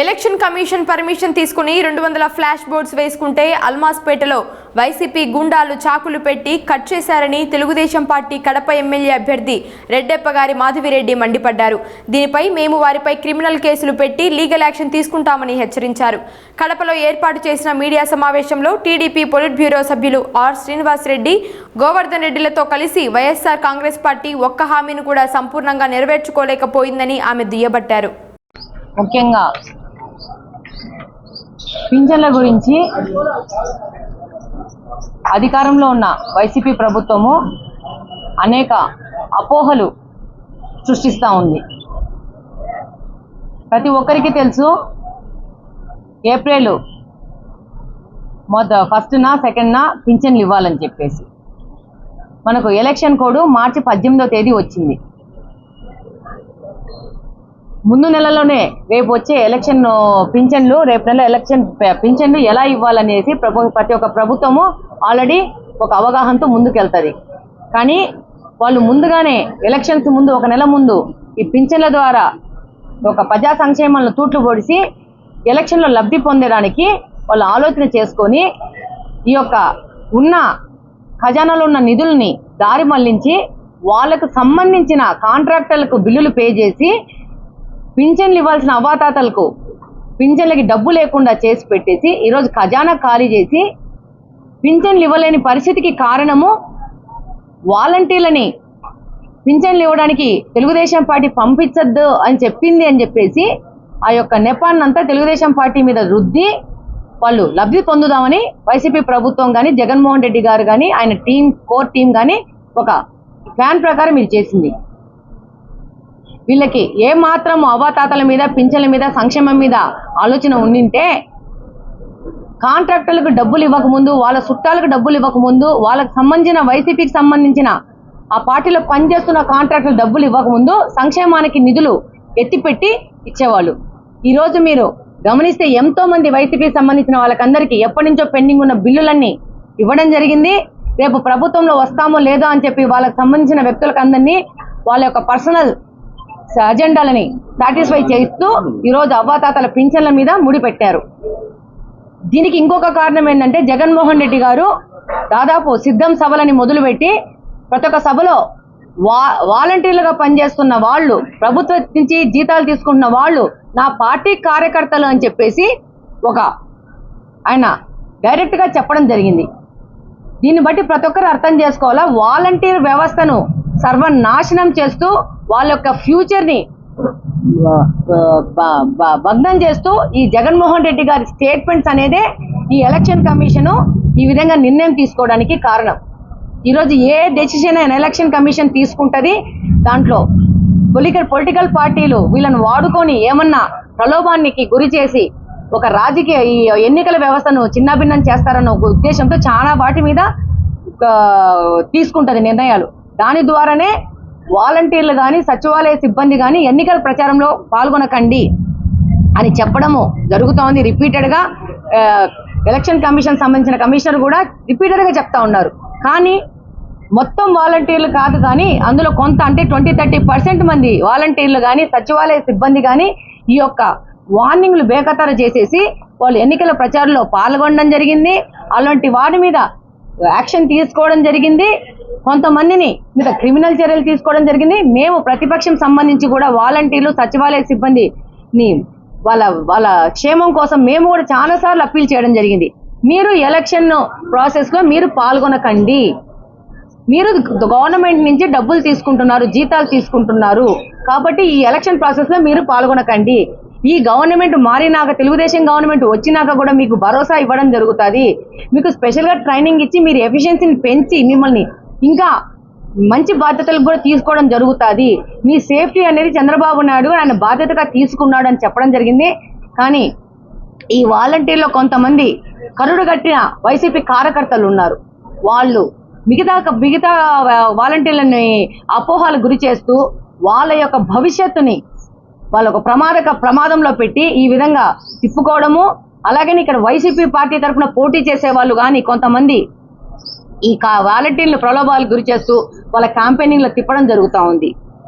Election commission permission తీసుకుని రెండు వందల ఫ్లాష్ బోర్డ్స్ వేసుకుంటే అల్మాస్పేటలో వైసీపీ గుండాలు చాకులు పెట్టి కట్ చేశారని తెలుగుదేశం పార్టీ కడప ఎమ్మెల్యే అభ్యర్థి రెడ్డెప్పగారి మాధవిరెడ్డి మండిపడ్డారు. దీనిపై మేము వారిపై క్రిమినల్ కేసులు పెట్టి లీగల్ యాక్షన్ తీసుకుంటామని హెచ్చరించారు. కడపలో ఏర్పాటు చేసిన మీడియా సమావేశంలో టీడీపీ పొలిట్ బ్యూరో సభ్యులు ఆర్ శ్రీనివాస్ రెడ్డి గోవర్ధన్ రెడ్డిలతో కలిసి వైఎస్ఆర్ కాంగ్రెస్ పార్టీ ఒక్క హామీని కూడా సంపూర్ణంగా నెరవేర్చుకోలేకపోయిందని ఆమె దుయ్యబట్టారు. ముఖ్యంగా పింఛన్ల గురించి అధికారంలో ఉన్న వైసీపీ ప్రభుత్వము అనేక అపోహలు సృష్టిస్తూ ఉంది. ప్రతి ఒక్కరికి తెలుసు ఏప్రిల్ మొద ఫస్ట్నా సెకండ్న పింఛన్లు ఇవ్వాలని చెప్పేసి. మనకు ఎలక్షన్ కోడ్ మార్చి పద్దెనిమిదో తేదీ వచ్చింది. ముందు నెలలోనే రేపు వచ్చే ఎలక్షన్ పింఛన్లు రేపు నెల ఎలక్షన్ పింఛన్లు ఎలా ఇవ్వాలనేసి ప్రభు ప్రతి ఒక్క ప్రభుత్వము ఆల్రెడీ ఒక అవగాహనతో ముందుకెళ్తుంది. కానీ వాళ్ళు ముందుగానే ఎలక్షన్స్ ముందు ఒక నెల ముందు ఈ పింఛన్ల ద్వారా ఒక ప్రజా సంక్షేమాలను తూట్లు పొడిసి ఎలక్షన్లో లబ్ధి పొందడానికి వాళ్ళు ఆలోచన చేసుకొని ఈ యొక్క ఉన్న ఖజానాలో ఉన్న నిధుల్ని దారి మళ్ళించి వాళ్ళకు సంబంధించిన కాంట్రాక్టర్లకు బిల్లులు పే చేసి పింఛన్లు ఇవ్వాల్సిన అవాతాతలకు పింఛన్లకి డబ్బు లేకుండా చేసి పెట్టేసి ఈరోజు ఖజానా ఖాళీ చేసి పింఛన్లు ఇవ్వలేని పరిస్థితికి కారణము వాలంటీర్లని పింఛన్లు ఇవ్వడానికి తెలుగుదేశం పార్టీ పంపించద్దు అని చెప్పింది అని చెప్పేసి ఆ యొక్క నెపాన్నంతా తెలుగుదేశం పార్టీ మీద రుద్ది వాళ్ళు లబ్ధి పొందుదామని వైసీపీ ప్రభుత్వం కానీ జగన్మోహన్ రెడ్డి గారు కానీ ఆయన టీం కోర్ టీం కానీ ఒక ప్లాన్ ప్రకారం ఇది చేసింది. వీళ్ళకి ఏ మాత్రం అవాతాతల మీద పింఛన్ల మీద సంక్షేమం మీద ఆలోచన ఉండింటే కాంట్రాక్టర్లకు డబ్బులు ఇవ్వకముందు వాళ్ళ చుట్టాలకు డబ్బులు ఇవ్వకముందు వాళ్ళకి సంబంధించిన వైసీపీకి సంబంధించిన ఆ పార్టీలో పనిచేస్తున్న కాంట్రాక్టులు డబ్బులు ఇవ్వకముందు సంక్షేమానికి నిధులు ఎత్తిపెట్టి ఇచ్చేవాళ్ళు. ఈరోజు మీరు గమనిస్తే ఎంతో మంది వైసీపీకి సంబంధించిన వాళ్ళకందరికీ ఎప్పటి నుంచో పెండింగ్ ఉన్న బిల్లులన్నీ ఇవ్వడం జరిగింది. రేపు ప్రభుత్వంలో వస్తామో లేదో అని చెప్పి వాళ్ళకి సంబంధించిన వ్యక్తులకు అందరినీ వాళ్ళ యొక్క పర్సనల్ అజెండాలని సాటిస్ఫై చేస్తూ ఈరోజు అవ్వాతాతల పింఛన్ల మీద ముడిపెట్టారు దీనికి ఇంకొక కారణం ఏంటంటే జగన్మోహన్ రెడ్డి గారు దాదాపు సిద్ధం సభలని మొదలుపెట్టి ప్రతి ఒక్క సభలో వా వాలంటీర్లుగా పనిచేస్తున్న వాళ్ళు ప్రభుత్వం నుంచి జీతాలు తీసుకుంటున్న వాళ్ళు నా పార్టీ కార్యకర్తలు అని చెప్పేసి ఒక ఆయన డైరెక్ట్గా చెప్పడం జరిగింది. దీన్ని బట్టి ప్రతి ఒక్కరు అర్థం చేసుకోవాలా? వాలంటీర్ వ్యవస్థను సర్వనాశనం చేస్తూ వాళ్ళ యొక్క ఫ్యూచర్ని భగ్నం చేస్తూ ఈ జగన్మోహన్ రెడ్డి గారి స్టేట్మెంట్స్ అనేదే ఈ ఎలక్షన్ కమిషన్ ఈ విధంగా నిర్ణయం తీసుకోవడానికి కారణం. ఈరోజు ఏ డెసిషన్ అయినా ఎలక్షన్ కమిషన్ తీసుకుంటది దాంట్లో పొలిటికల్ పొలిటికల్ పార్టీలు వీళ్ళని వాడుకొని ఏమన్నా ప్రలోభానికి గురి చేసి ఒక రాజకీయ ఈ ఎన్నికల వ్యవస్థను చిన్నభిన్నం చేస్తారన్న ఒక ఉద్దేశంతో చాలా వాటి మీద తీసుకుంటుంది నిర్ణయాలు. దాని ద్వారానే వాలంటీర్లు కానీ సచివాలయ సిబ్బంది కానీ ఎన్నికల ప్రచారంలో పాల్గొనకండి అని చెప్పడము జరుగుతోంది. రిపీటెడ్గా ఎలక్షన్ కమిషన్ సంబంధించిన కమిషనర్ కూడా రిపీటెడ్గా చెప్తా ఉన్నారు. కానీ మొత్తం వాలంటీర్లు కాదు కానీ అందులో కొంత అంటే ట్వంటీ థర్టీ పర్సెంట్ మంది వాలంటీర్లు కానీ సచివాలయ సిబ్బంది కానీ ఈ యొక్క వార్నింగ్లు బేఖతర చేసేసి వాళ్ళు ఎన్నికల ప్రచారంలో పాల్గొనడం జరిగింది. అలాంటి వారి మీద యాక్షన్ తీసుకోవడం జరిగింది. కొంతమందిని మీద క్రిమినల్ చర్యలు తీసుకోవడం జరిగింది. మేము ప్రతిపక్షం సంబంధించి కూడా వాలంటీర్లు సచివాలయ సిబ్బందిని వాళ్ళ వాళ్ళ క్షేమం కోసం మేము కూడా చాలాసార్లు అప్పీల్ చేయడం జరిగింది. మీరు ఎలక్షన్ ప్రాసెస్లో మీరు పాల్గొనకండి. మీరు గవర్నమెంట్ నుంచి డబ్బులు తీసుకుంటున్నారు జీతాలు తీసుకుంటున్నారు. కాబట్టి ఈ ఎలక్షన్ ప్రాసెస్లో మీరు పాల్గొనకండి. ఈ గవర్నమెంట్ మారినాక తెలుగుదేశం గవర్నమెంట్ వచ్చినాక కూడా మీకు భరోసా ఇవ్వడం జరుగుతుంది. మీకు స్పెషల్గా ట్రైనింగ్ ఇచ్చి మీరు ఎఫిషియన్సీని పెంచి మిమ్మల్ని ఇంకా మంచి బాధ్యతలు కూడా తీసుకోవడం జరుగుతుంది. మీ సేఫ్టీ అనేది చంద్రబాబు నాయుడు ఆయన బాధ్యతగా తీసుకున్నాడు అని చెప్పడం జరిగింది. కానీ ఈ వాలంటీర్లో కొంతమంది కరుడు కట్టిన వైసీపీ కార్యకర్తలు ఉన్నారు. వాళ్ళు మిగతా మిగతా వాలంటీర్లని అపోహాలు గురి చేస్తూ వాళ్ళ యొక్క భవిష్యత్తుని వాళ్ళ ఒక ప్రమాదక ప్రమాదంలో పెట్టి ఈ విధంగా తిప్పుకోవడము అలాగని ఇక్కడ వైసీపీ పార్టీ తరఫున పోటీ చేసే వాళ్ళు కానీ కొంతమంది ఈ కా వాలంటీర్లు ప్రలోభాలకు గురి చేస్తూ వాళ్ళ క్యాంపెయినింగ్లో తిప్పడం జరుగుతూ ఉంది.